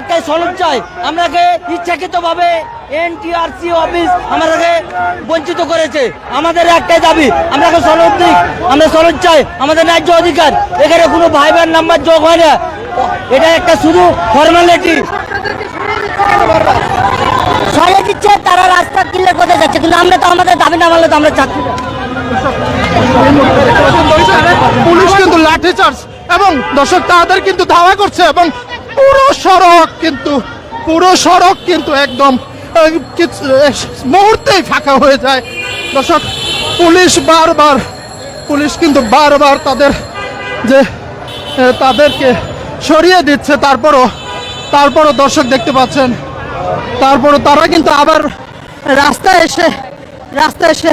একটাই সলভ চাই। আমরাকে ইচ্ছাকৃতভাবে এনটিআরসি অফিস আমাদেরকে বঞ্চিত করেছে। আমাদের একটাই দাবি আমরাকে সলভ দিক আমরা সলভ চাই, আমাদের ন্যায্য অধিকার। এখানে কোনো ভাই বোন নাম্বার যোগ হয় না। এটা একটা শুধু ফর্মালিটি। সরিয়ে দিচ্ছে, তারা রাস্তা ক্লিয়ার করতে যাচ্ছে? কিন্তু আমরা তো আমাদের দাবি না মানলে তো আমরা চাচ্ছি পুলিশ কিন্তু লাঠিচার্জ এবং দর্শক তাদের কিন্তু ধাওয়া করছে এবং পুরো সড়ক কিন্তু, পুরো সড়ক কিন্তু একদম মুহূর্তেই ফাঁকা হয়ে যায়। দর্শক, পুলিশ বারবার, পুলিশ কিন্তু বারবার তাদের যে তাদেরকে সরিয়ে দিচ্ছে। তারপরও তারপরও দর্শক দেখতে পাচ্ছেন, তারপরও তারা কিন্তু আবার রাস্তায় এসে রাস্তায় এসে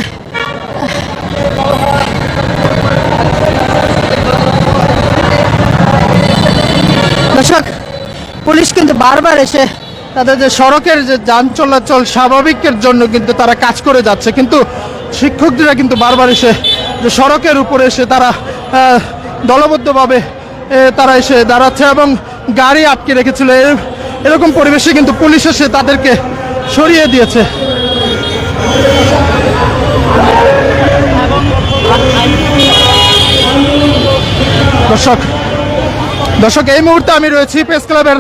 পুলিশ কিন্তু বারবার এসে তাদের যে সড়কের যে যান চলাচল স্বাভাবিকের জন্য কিন্তু তারা কাজ করে যাচ্ছে। কিন্তু শিক্ষকরা কিন্তু বারবার এসে যে সড়কের উপরে এসে তারা দলবদ্ধভাবে তারা এসে দাঁড়াচ্ছে এবং গাড়ি আটকে রেখেছিল। এরকম পরিবেশে কিন্তু পুলিশ এসে তাদেরকে সরিয়ে দিয়েছে। দর্শক দর্শক, এই মুহূর্তে আমি রয়েছি প্রেস ক্লাবের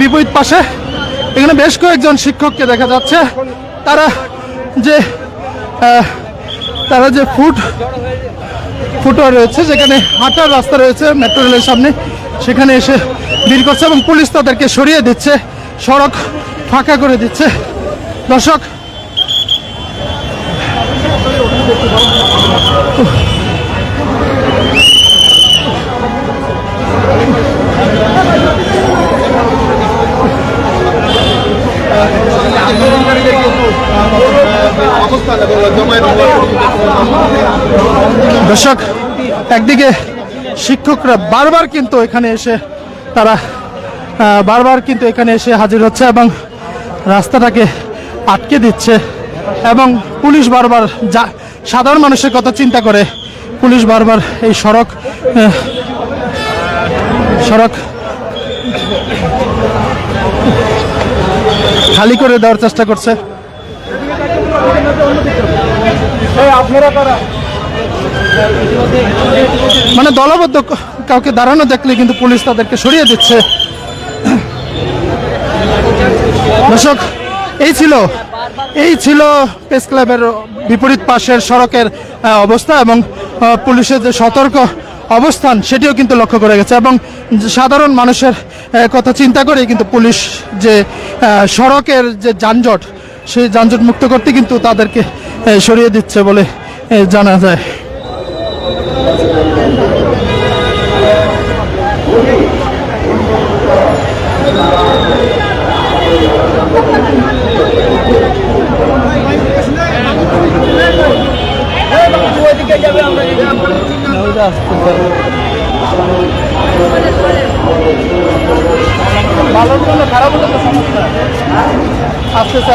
বিপরীত পাশে এখানে বেশ কয়েকজন শিক্ষককে দেখা যাচ্ছে। তারা যে তারা যে ফুট, ফুটওয়ার রয়েছে, যেখানে হাঁটার রাস্তা রয়েছে মেট্রো রেলের সামনে, সেখানে এসে ভিড় করছে এবং পুলিশ তাদেরকে সরিয়ে দিচ্ছে, সড়ক ফাঁকা করে দিচ্ছে। দর্শক দর্শক, একদিকে শিক্ষকরা বারবার কিন্তু এখানে এসে তারা বারবার কিন্তু এখানে এসে হাজির হচ্ছে এবং রাস্তাটাকে আটকে দিচ্ছে এবং পুলিশ বারবার যা, সাধারণ মানুষের কথা চিন্তা করে পুলিশ বারবার এই সড়ক সড়ক খালি করে দেওয়ার চেষ্টা করছে। মানে দলবদ্ধ কাউকে দাঁড়ানো দেখলে কিন্তু পুলিশ তাদেরকে সরিয়ে দিচ্ছে। দর্শক এই ছিল এই ছিল প্রেস ক্লাবের বিপরীত পাশের সড়কের অবস্থা এবং পুলিশের যে সতর্ক অবস্থান সেটিও কিন্তু লক্ষ্য করে গেছে এবং সাধারণ মানুষের কথা চিন্তা করে কিন্তু পুলিশ যে সড়কের যে যানজট, সেই যানজট মুক্ত করতে কিন্তু তাদেরকে সরিয়ে দিচ্ছে বলে জানা যায়।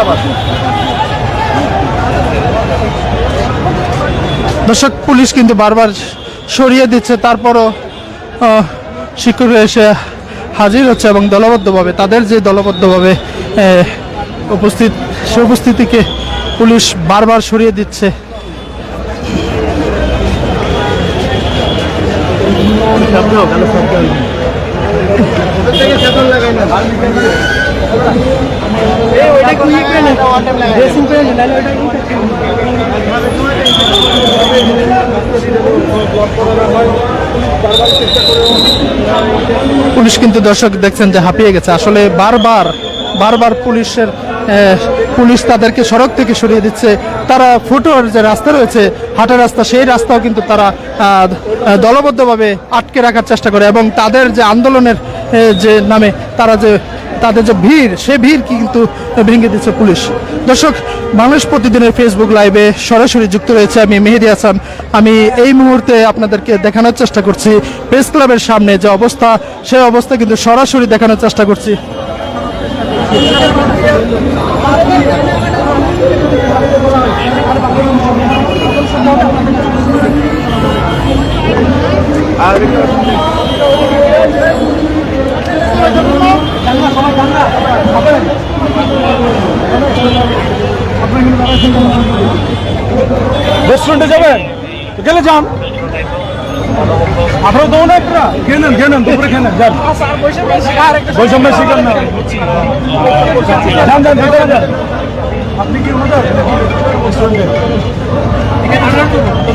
আবার। দর্শক, পুলিশ কিন্তু বারবার সরিয়ে দিচ্ছে, তারপরও শিক্ষকরা এসে হাজির হচ্ছে এবং দলবদ্ধভাবে, তাদের যে দলবদ্ধভাবে উপস্থিত, সে উপস্থিতিকে পুলিশ বারবার সরিয়ে দিচ্ছে। পুলিশ কিন্তু দর্শক দেখছেন যে হাঁপিয়ে গেছে। আসলে বারবার বারবার পুলিশের পুলিশ তাদেরকে সড়ক থেকে সরিয়ে দিচ্ছে। তারা ফুটোর যে রাস্তা রয়েছে, হাঁটার রাস্তা, সেই রাস্তাও কিন্তু তারা দলবদ্ধভাবে আটকে রাখার চেষ্টা করে এবং তাদের যে আন্দোলনের যে নামে তারা যে, তাদের যে ভিড়, সে ভিড় কিন্তু ভেঙে দিচ্ছে পুলিশ। দর্শক বাংলাদেশ প্রতিদিনের ফেসবুক লাইভে সরাসরি যুক্ত রয়েছে আমি মেহেদি হাসান। আমি এই মুহূর্তে আপনাদেরকে দেখানোর চেষ্টা করছি। প্রেস ক্লাবের সামনে যে অবস্থা সেই অবস্থা কিন্তু সরাসরি দেখানোর চেষ্টা করছি। রেস্টুরেন্টে যাবেন? গেলে যান। আপনারা অনেক না। খেয়ে নেন খেয়ে নেন, দুপুরে খেয়ে নেন, যান। বৈষম্য শিকার না। যান যান, ভিতরে আপনি কি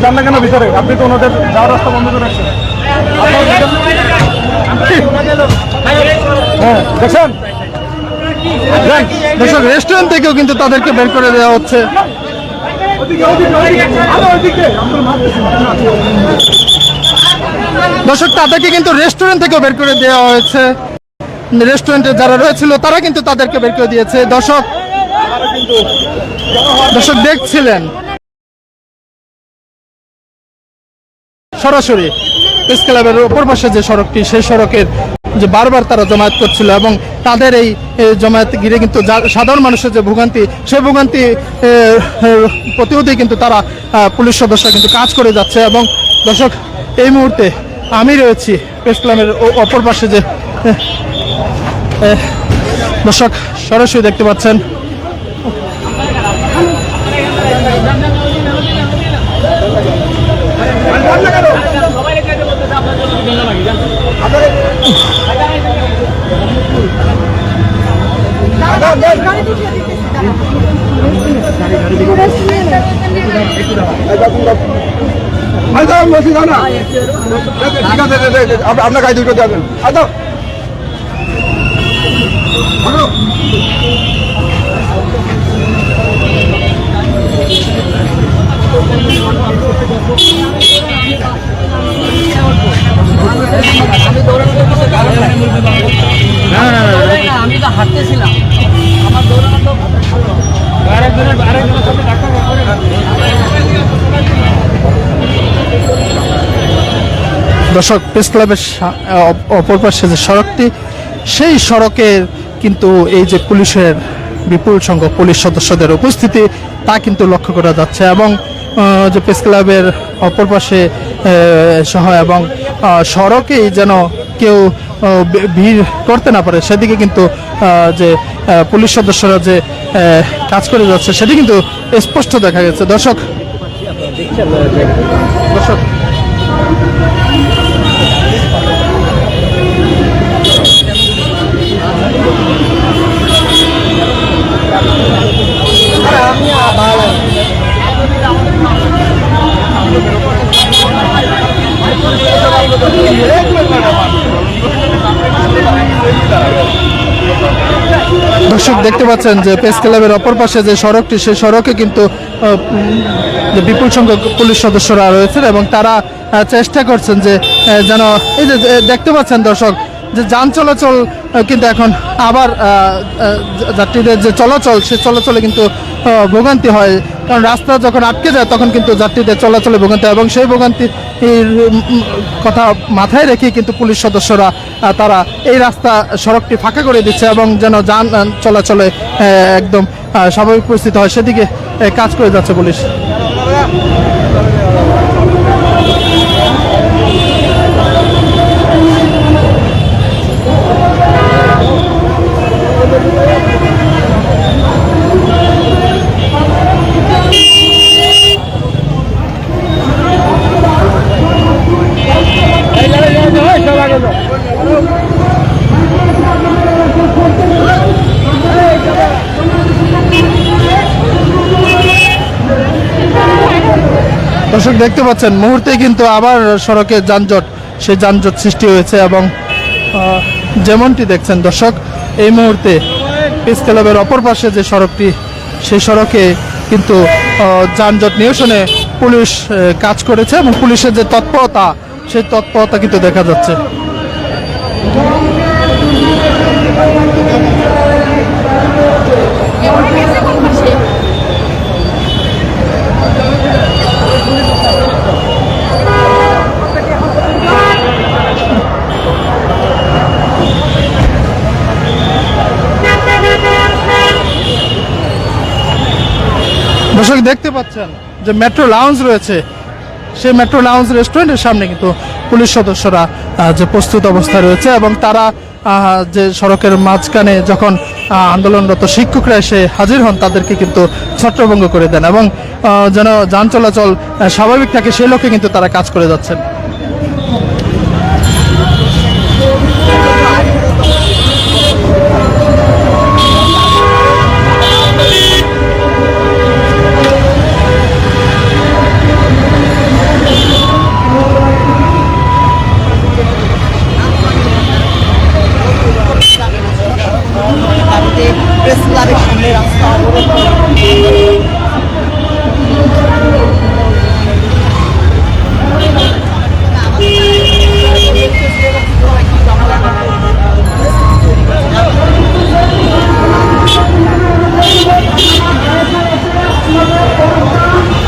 তো না কেন ভিতরে? আপনি তো ওনাদের যাওয়ার রাস্তা বন্ধ করে হ্যাঁ দেখছেন? রেস্টুরেন্ট থেকেও কিন্তু তাদেরকে বের করে দেওয়া হচ্ছে। দর্শক, তাদেরকে কিন্তু রেস্টুরেন্ট থেকেও বের করে দেওয়া হয়েছে। রেস্টুরেন্টে যারা রয়েছিল, তারা কিন্তু তাদেরকে বের করে দিয়েছে। দর্শক দর্শক দেখছিলেন। সরাসরি প্রেস ক্লাবের ওপর পাশে যে সড়কটি, সেই সড়কের যে বারবার তারা জমায়েত করছিল এবং তাদের এই জমায়েত ঘিরে কিন্তু সাধারণ মানুষের যে ভোগান্তি, সেই ভোগান্তি প্রতিরোধে কিন্তু তারা পুলিশ সদস্য কিন্তু কাজ করে যাচ্ছে এবং দর্শক, এই মুহূর্তে আমি রয়েছি প্রেস ক্লাবের অপর পাশে যে দর্শক সরাসরি দেখতে পাচ্ছেন। আচ্ছা বসি না। ঠিক আছে আপনার গাড়ি দুটো দেবেন আচ্ছা আমি তো হাঁটতেছিলাম আমার দৌড়ানো তো দর্শক প্রেস ক্লাবের অপর পাশে যে সড়কটি সেই সড়কের কিন্তু এই যে পুলিশের বিপুল সংখ্যক পুলিশ সদস্যদের উপস্থিতি তা কিন্তু লক্ষ্য করা যাচ্ছে এবং যে প্রেস ক্লাবের অপর পাশে সহ এবং সড়কেই যেন কেউ ভিড় করতে না পারে সেদিকে কিন্তু যে পুলিশ সদস্যরা যে কাজ করে যাচ্ছে সেটি কিন্তু স্পষ্ট দেখা গেছে। দর্শক দর্শক দর্শক, দেখতে পাচ্ছেন যে প্রেস ক্লাবের অপর পাশে যে সড়কটি, সেই সড়কে কিন্তু বিপুল সংখ্যক পুলিশ সদস্যরা রয়েছেন এবং তারা চেষ্টা করছেন যে যেন, এই যে দেখতে পাচ্ছেন দর্শক, যে যান চলাচল কিন্তু এখন আবার যাত্রীদের যে চলাচল, সে চলাচলে কিন্তু ভোগান্তি হয়। কারণ রাস্তা যখন আটকে যায়, তখন কিন্তু যাত্রীদের চলাচলে ভোগান্তি এবং সেই ভোগান্তির কথা মাথায় রেখে কিন্তু পুলিশ সদস্যরা তারা এই রাস্তা সড়কটি ফাঁকা করে দিচ্ছে এবং যেন যান চলাচলে একদম স্বাভাবিক পরিস্থিতি হয়, সেদিকে কাজ করে যাচ্ছে পুলিশ। দর্শক দেখতে পাচ্ছেন মুহূর্তে কিন্তু আবার সড়কে যানজট, সেই যানজট সৃষ্টি হয়েছে এবং যেমনটি দেখছেন দর্শক, এই মুহূর্তে পিস ক্লাবের অপর পাশে যে সড়কটি, সেই সড়কে কিন্তু যানজট নিরসনে পুলিশ কাজ করেছে এবং পুলিশের যে তৎপরতা, সেই তৎপরতা কিন্তু দেখা যাচ্ছে। দর্শক দেখতে পাচ্ছেন যে মেট্রো লাউঞ্জ রয়েছে। সেই মেট্রো লাউন্স রেস্টুরেন্টের সামনে কিন্তু পুলিশ সদস্যরা যে প্রস্তুত অবস্থায় রয়েছে এবং তারা যে সড়কের মাঝখানে যখন আন্দোলনরত শিক্ষকরা এসে হাজির হন, তাদেরকে কিন্তু ছত্রভঙ্গ করে দেন এবং যেন যান চলাচল স্বাভাবিক থাকে, সেই লক্ষ্যে কিন্তু তারা কাজ করে যাচ্ছেন।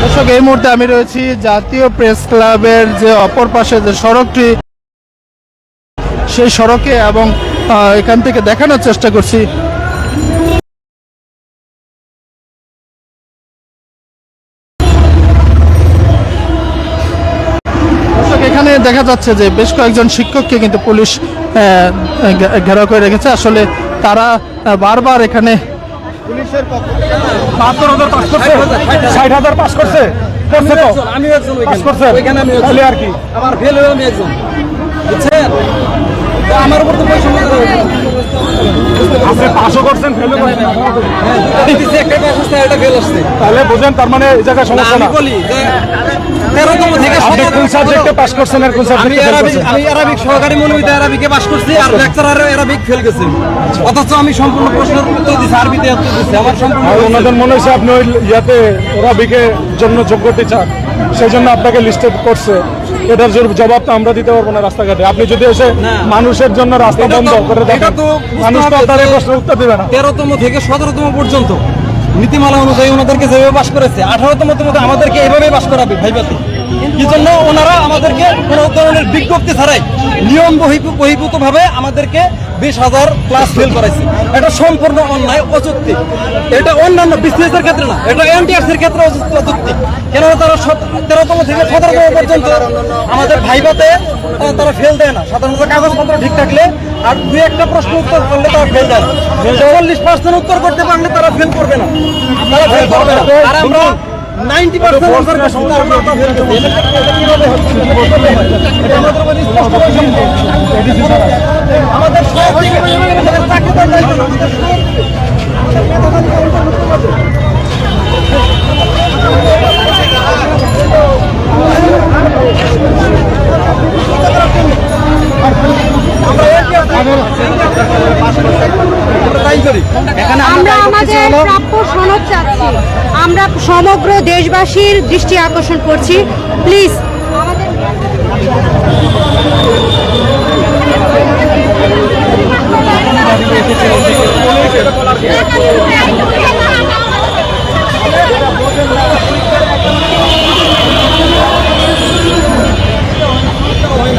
দর্শক, এই মুহূর্তে আমি রয়েছি জাতীয় প্রেস ক্লাবের যে অপর পাশে যে সড়কটি, সেই সড়কে এবং এখান থেকে দেখানোর চেষ্টা করছি দেখা যাচ্ছে যে বেশ কয়েকজন শিক্ষককে কিন্তু পুলিশ আহ, ঘেরাও করে রেখেছে। আসলে তারা বারবার এখানে বাহাত্তর হাজার পাস করছে ষাট হাজার পাস করছে করছে তো? আমি একজন পাস করছে ওইখানে আমি তাহলে আর কি? আমার ফেল হয়ে আমি একজন। বুঝছেন? আমার উপর তো হয়েছে। আপনি পাসও করছেন ফেলও করছেন। আমি দিছি একটা পাস আসছে, একটা ফেল আসছে তাহলে বুঝেন তার মানে এই জায়গায় সমস্যা না। বলি তেরোতম থেকে আপনি কোন সাবজেক্টে পাস করছেন আর কোন আমি সাবজেক্টে ফেল আমি অ্যারাবিক সহকারী মনোবিদ্যা অ্যারাবিকে পাস করছি আর লেকচারার অ্যারাবিক ফেল গেছে অথচ আমি সম্পূর্ণ প্রশ্নের উত্তর দিছি আরবিতে উত্তর দিছি আমার সম্পূর্ণ ওনাদের মনে হয়েছে আপনি ওই ইয়াতে ওরা বিকে জন্য যোগ্য টিচার সেই জন্য আপনাকে লিস্টেড করছে। এটার জন্য জবাব তো আমরা দিতে পারব না রাস্তাঘাটে। আপনি যদি এসে মানুষের জন্য রাস্তা বন্ধ করে এটা তো মানুষ তো আপনার প্রশ্নের উত্তর দেবে না। তেরোতম থেকে সতেরোতম পর্যন্ত নীতিমালা অনুযায়ী ওনাদেরকে যেভাবে বাস করেছে আঠারোতম মধ্যে আমাদেরকে এভাবে বাস করাবে ভাইবাতে জন্য ওনারা আমাদেরকে কোনো ধরনের বিজ্ঞপ্তি ছাড়াই নিয়ম বহিভূত ভাবে আমাদেরকে বিশ হাজার ক্লাস ফেল করাইছে। এটা সম্পূর্ণ অন্যায়, অযৌক্তিক। এটা অন্যান্য বিসিএস এর ক্ষেত্রে না, এটা এনটিআরস এর ক্ষেত্রে অযৌক্তিক। কেননা তারা তেরোতম থেকে সতেরোতম পর্যন্ত আমাদের ভাইবাতে তারা ফেল দেয় না। সাধারণত কাগজপত্র ঠিক থাকলে আর দুই একটা প্রশ্ন উত্তর করলে তারা ফেল দেয় না। চল্লিশ পার্সেন্ট উত্তর করতে পারলে তারা ফেল করবে না। তারা ফেল করবে না। আর আমরা নাইনটি পার্সেন্ট আমাদের। আমাদের আমরা আমাদের প্রাপ্য সনদ চাচ্ছি। আমরা সমগ্র দেশবাসীর দৃষ্টি আকর্ষণ করছি। প্লিজ আমাদের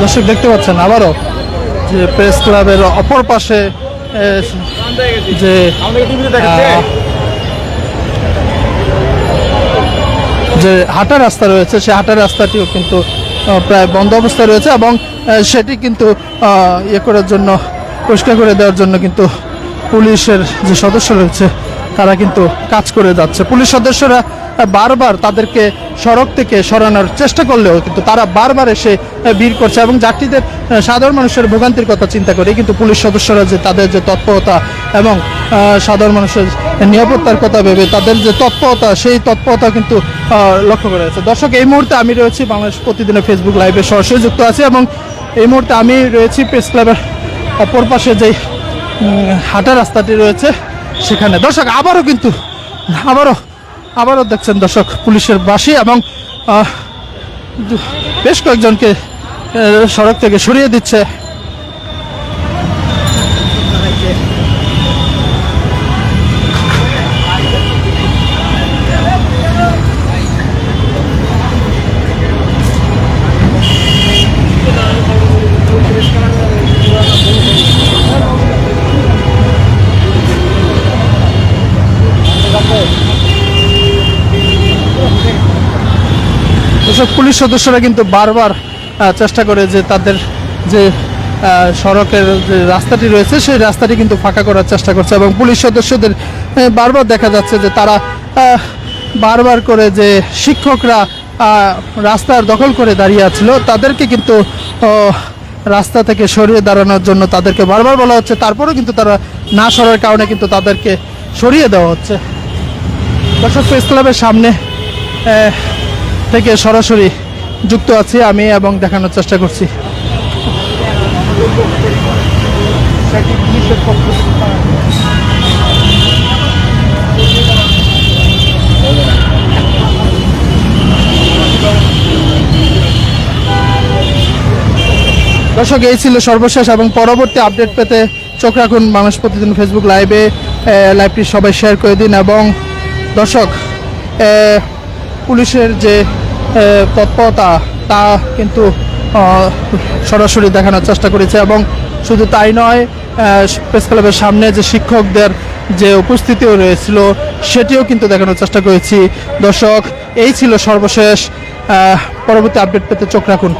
দর্শক দেখতে পাচ্ছেন আবারও যে প্রেস ক্লাবের অপর পাশে যে যে হাঁটা রাস্তা রয়েছে সেই হাঁটা রাস্তাটিও কিন্তু প্রায় বন্ধ অবস্থায় রয়েছে এবং সেটি কিন্তু ইয়ে করার জন্য, পরিষ্কার করে দেওয়ার জন্য কিন্তু পুলিশের যে সদস্য রয়েছে, তারা কিন্তু কাজ করে যাচ্ছে। পুলিশ সদস্যরা বারবার তাদেরকে সড়ক থেকে সরানোর চেষ্টা করলেও কিন্তু তারা বারবার এসে ভিড় করছে এবং যাত্রীদের সাধারণ মানুষের ভোগান্তির কথা চিন্তা করে কিন্তু পুলিশ সদস্যরা যে তাদের যে তৎপরতা এবং সাধারণ মানুষের নিরাপত্তার কথা ভেবে তাদের যে তৎপরতা সেই তৎপরতা কিন্তু লক্ষ্য করা যাচ্ছে। দর্শক এই মুহূর্তে আমি রয়েছি বাংলাদেশ প্রতিদিনের ফেসবুক লাইভে সরাসরি যুক্ত আছি এবং এই মুহূর্তে আমি রয়েছি প্রেস ক্লাবের অপর পাশে যে উম, হাঁটা রাস্তাটি রয়েছে সেখানে। দর্শক আবারও কিন্তু আবারও আবারও দেখছেন দর্শক পুলিশের বাসী এবং বেশ কয়েকজনকে সড়ক থেকে সরিয়ে দিচ্ছে এসব পুলিশ সদস্যরা কিন্তু বারবার চেষ্টা করে যে তাদের যে সড়কের যে রাস্তাটি রয়েছে, সেই রাস্তাটি কিন্তু ফাঁকা করার চেষ্টা করছে এবং পুলিশ সদস্যদের বারবার দেখা যাচ্ছে যে তারা বারবার করে যে শিক্ষকরা রাস্তার দখল করে দাঁড়িয়ে আছিল, তাদেরকে কিন্তু রাস্তা থেকে সরিয়ে দাঁড়ানোর জন্য তাদেরকে বারবার বলা হচ্ছে। তারপরেও কিন্তু তারা না সরার কারণে কিন্তু তাদেরকে সরিয়ে দেওয়া হচ্ছে। দর্শক, প্রেস ক্লাবের সামনে থেকে সরাসরি যুক্ত আছি আমি এবং দেখানোর চেষ্টা করছি। দর্শক, এই ছিল সর্বশেষ এবং পরবর্তী আপডেট পেতে চোখ রাখুন মানুষ প্রতিদিন ফেসবুক লাইভে লাইভটি সবাই শেয়ার করে দিন এবং দর্শক পুলিশের যে তৎপরতা, তা কিন্তু সরাসরি দেখানোর চেষ্টা করেছে এবং শুধু তাই নয় প্রেস ক্লাবের সামনে যে শিক্ষকদের যে উপস্থিতিও রয়েছিল, সেটিও কিন্তু দেখানোর চেষ্টা করেছি। দর্শক, এই ছিল সর্বশেষ পরবর্তী আপডেট পেতে চোখ রাখুন।